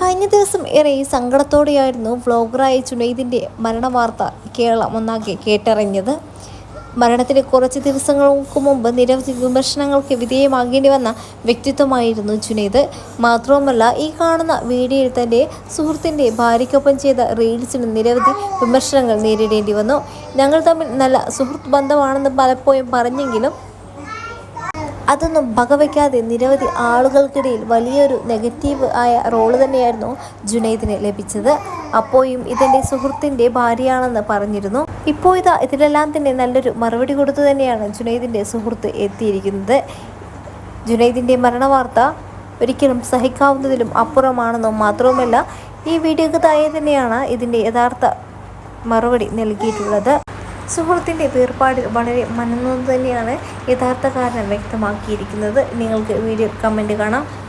കഴിഞ്ഞ ദിവസം ഏറെ സങ്കടത്തോടെയായിരുന്നു വ്ളോഗറായ ജുനൈദിന്റെ മരണവാർത്ത കേരളം ഒന്നാകെ കേട്ടറിഞ്ഞത്. മരണത്തിന് കുറച്ച് ദിവസങ്ങൾക്ക് മുമ്പ് നിരവധി വിമർശനങ്ങൾക്ക് വിധേയമാകേണ്ടി വന്ന വ്യക്തിത്വമായിരുന്നു ജുനൈദ്. മാത്രവുമല്ല ഈ കാണുന്ന വീഡിയോയിൽ തന്റെ സുഹൃത്തിന്റെ ഭാര്യയ്ക്കൊപ്പം ചെയ്ത റീൽസിന് നിരവധി വിമർശനങ്ങൾ നേരിടേണ്ടി വന്നു. ഞങ്ങൾ തമ്മിൽ നല്ല സുഹൃത്ത് ബന്ധമാണെന്ന് പലപ്പോഴും പറഞ്ഞെങ്കിലും അതൊന്നും വകവയ്ക്കാതെ നിരവധി ആളുകൾക്കിടയിൽ വലിയൊരു നെഗറ്റീവ് ആയ റോൾ തന്നെയായിരുന്നു ജുനൈദിന് ലഭിച്ചത്. അപ്പോയും ഇതെന്റെ സുഹൃത്തിന്റെ ഭാര്യയാണെന്ന് പറഞ്ഞിരുന്നു. ഇപ്പോൾ ഇതാ ഇതിലെല്ലാം തന്നെ നല്ലൊരു മറുപടി കൊടുത്തു തന്നെയാണ് ജുനൈദിന്റെ സുഹൃത്ത് എത്തിയിരിക്കുന്നത്. ജുനൈദിന്റെ മരണവാർത്ത ഒരിക്കലും സഹിക്കാവുന്നതിലും അപ്പുറമാണെന്നും മാത്രവുമല്ല ഈ വീഡിയോക്ക് താഴെ തന്നെയാണ് ഇതിന്റെ യഥാർത്ഥ മറുപടി നൽകിയിട്ടുള്ളത്. സുഹൃത്തിന്റെ വേർപാടിൽ വളരെ മനന്നൊന്ന് തന്നെയാണ് യഥാർത്ഥ കാരണം വ്യക്തമാക്കിയിരിക്കുന്നത്. നിങ്ങൾക്ക് വീഡിയോ കമന്റ് കാണാം.